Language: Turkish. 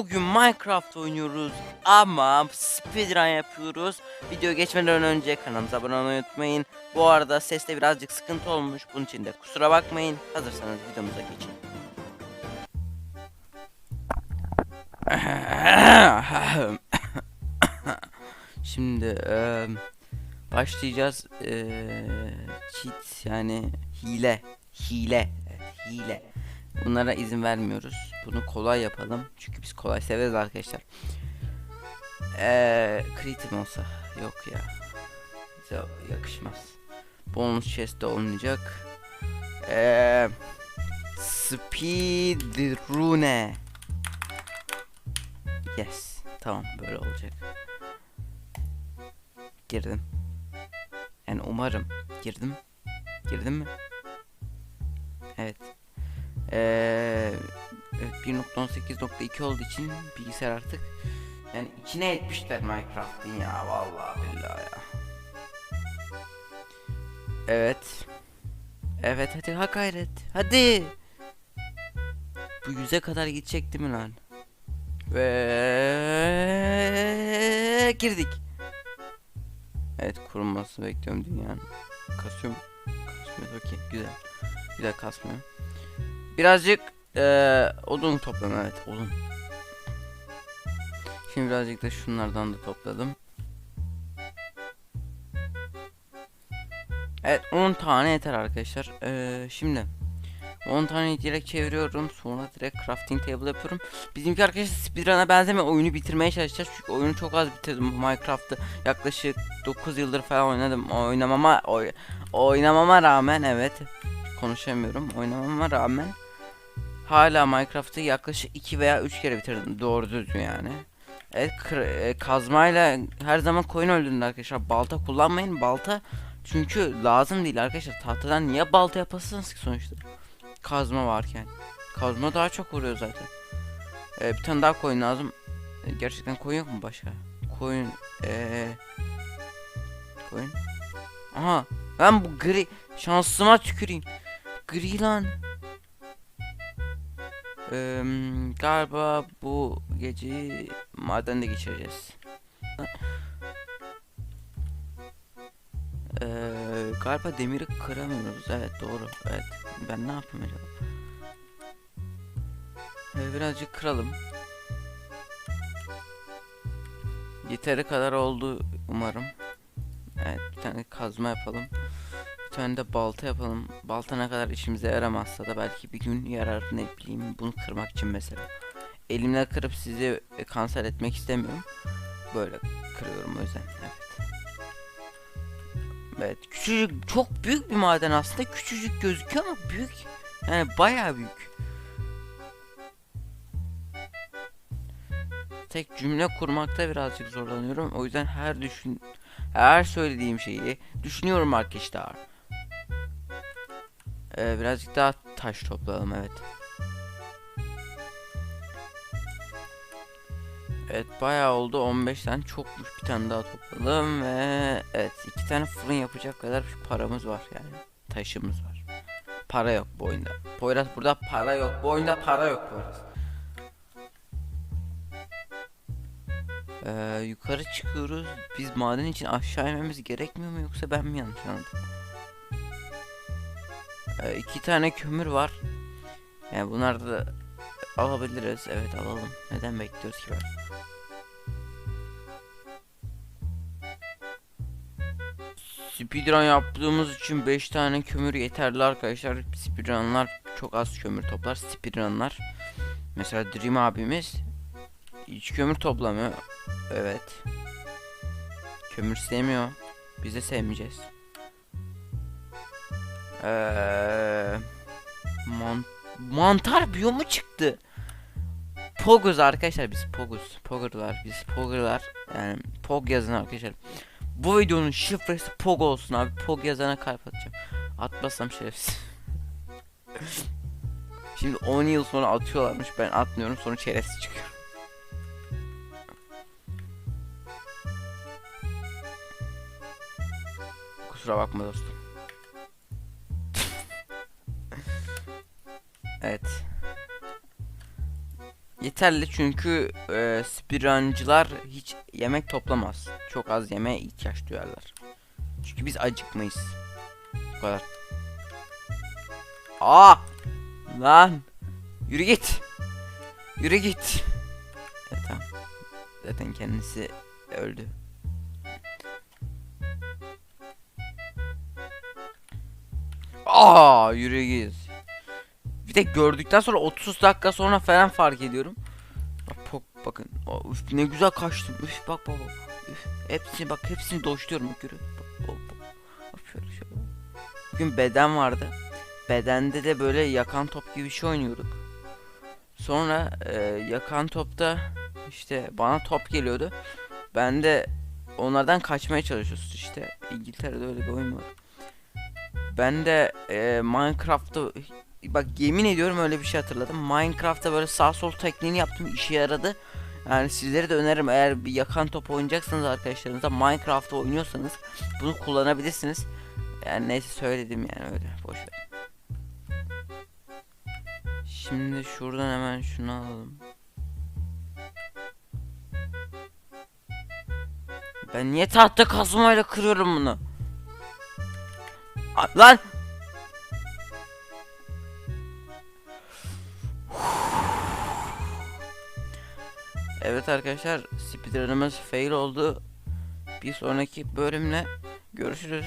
Bugün Minecraft oynuyoruz ama speedrun yapıyoruz. Video geçmeden önce kanalımıza abone olmayı unutmayın. Bu arada seste birazcık sıkıntı olmuş. Bunun için de kusura bakmayın. Hazırsanız videomuza geçelim. Şimdi eee, başlayacağız. Eee, cheat yani hile. Hile. Evet, hile. Bunlara izin vermiyoruz. Bunu kolay yapalım. Çünkü biz kolay severiz arkadaşlar. Eee kritim olsa. Yok ya. Bize yakışmaz. Bonus chest de olmayacak. Eee Speedrune. Yes. Tamam böyle olacak. Girdim. Yani umarım. Girdim. Girdim mi? Evet. Ee, evet, 1.18.2 olduğu için bilgisayar artık yani içine etmişler Minecraft'ın ya vallahi billahi ya. Evet. Evet hadi ha gayret. Hadi. Bu yüze kadar gidecek değil mi lan? Ve girdik. Evet kurulmasını bekliyorum dünyanın. Kasıyorum. Kasmıyor okey güzel. Güzel kasmıyor. Birazcık eee odun topladım evet odun. Şimdi birazcık da şunlardan da topladım. Evet 10 tane yeter arkadaşlar. Eee şimdi 10 tane direkt çeviriyorum. Sonra direkt crafting table yapıyorum. Bizimki arkadaşlar speedrun'a benzemiyor. Oyunu bitirmeye çalışacağız. Çünkü oyunu çok az bitirdim. Minecraft'ı yaklaşık 9 yıldır falan oynadım. Oynamama oy, oynamama rağmen evet konuşamıyorum. Oynamama rağmen hala Minecraft'ı yaklaşık 2 veya 3 kere bitirdim. Doğru düzgün yani. Evet kazmayla her zaman koyun öldürün arkadaşlar. Balta kullanmayın. Balta çünkü lazım değil arkadaşlar. Tahtadan niye balta yapasınız ki sonuçta? Kazma varken. Kazma daha çok vuruyor zaten. Ee, bir tane daha koyun lazım. Ee, gerçekten koyun yok mu başka? Koyun. Ee, koyun. Aha. Ben bu gri şansıma tüküreyim. Gri lan. Ee, galiba bu geceyi madende geçireceğiz. Ee, galiba demiri kıramıyoruz. Evet doğru. Evet. Ben ne yapayım acaba? Ee, birazcık kıralım. Yeteri kadar oldu umarım. Evet bir tane kazma yapalım. Tane de balta yapalım. Balta ne kadar işimize yaramazsa da belki bir gün yarar ne bileyim bunu kırmak için mesela. Elimle kırıp sizi e, kanser etmek istemiyorum. Böyle kırıyorum o yüzden. Evet. Evet küçücük çok büyük bir maden aslında küçücük gözüküyor ama büyük. Yani bayağı büyük. Tek cümle kurmakta birazcık zorlanıyorum. O yüzden her düşün her söylediğim şeyi düşünüyorum arkadaşlar. Ee, birazcık daha taş toplayalım evet. Evet bayağı oldu 15 tane çokmuş bir tane daha topladım ve evet iki tane fırın yapacak kadar paramız var yani taşımız var. Para yok bu oyunda. Poyraz burada para yok. Bu oyunda para yok Poyraz. Ee, yukarı çıkıyoruz. Biz maden için aşağı inmemiz gerekmiyor mu yoksa ben mi yanlış anladım? Ee, iki tane kömür var. Yani bunlar da alabiliriz. Evet alalım. Neden bekliyoruz ki ben? Speedrun yaptığımız için 5 tane kömür yeterli arkadaşlar. Speedrunlar çok az kömür toplar. Speedrunlar. Mesela Dream abimiz hiç kömür toplamıyor. Evet. Kömür sevmiyor. Biz de sevmeyeceğiz. Eee man mantar biyomu çıktı. Poguz arkadaşlar biz Poguz. Pogurlar biz Pogurlar. Yani Pog yazın arkadaşlar. Bu videonun şifresi Pog olsun abi. Pog yazana kalp atacağım. Atmasam şerefsiz. Şimdi 10 yıl sonra atıyorlarmış. Ben atmıyorum sonra şerefsiz çıkıyor. Kusura bakma dostum. Evet. yeterli çünkü e, speedruncılar hiç yemek toplamaz. Çok az yemeğe ihtiyaç duyarlar. Çünkü biz acıkmayız. Bu kadar. Aa! Lan! Yürü git. Yürü git. Evet tamam. Zaten kendisi öldü. Aa, yürü git. Bir de gördükten sonra 30 dakika sonra falan fark ediyorum. Bak, bakın. Üf, ne güzel kaçtım. Üf bak bak bak. Üf, hepsini bak hepsini doşluyorum yürü. Bak. Bugün beden vardı. Bedende de böyle yakan top gibi bir şey oynuyorduk. Sonra e, yakan topta işte bana top geliyordu. Ben de onlardan kaçmaya çalışıyoruz işte. İngiltere'de öyle bir oyun var. Ben de e, Minecraft'ta bak yemin ediyorum öyle bir şey hatırladım. Minecraft'ta böyle sağ sol tekniğini yaptım işe yaradı. Yani sizlere de öneririm eğer bir yakan top oynayacaksanız arkadaşlarınızla Minecraft'ta oynuyorsanız bunu kullanabilirsiniz. Yani neyse söyledim yani öyle boş ver. Şimdi şuradan hemen şunu alalım. Ben niye tahta kazmayla kırıyorum bunu? Lan! Evet arkadaşlar speedrun'ımız fail oldu. Bir sonraki bölümle görüşürüz.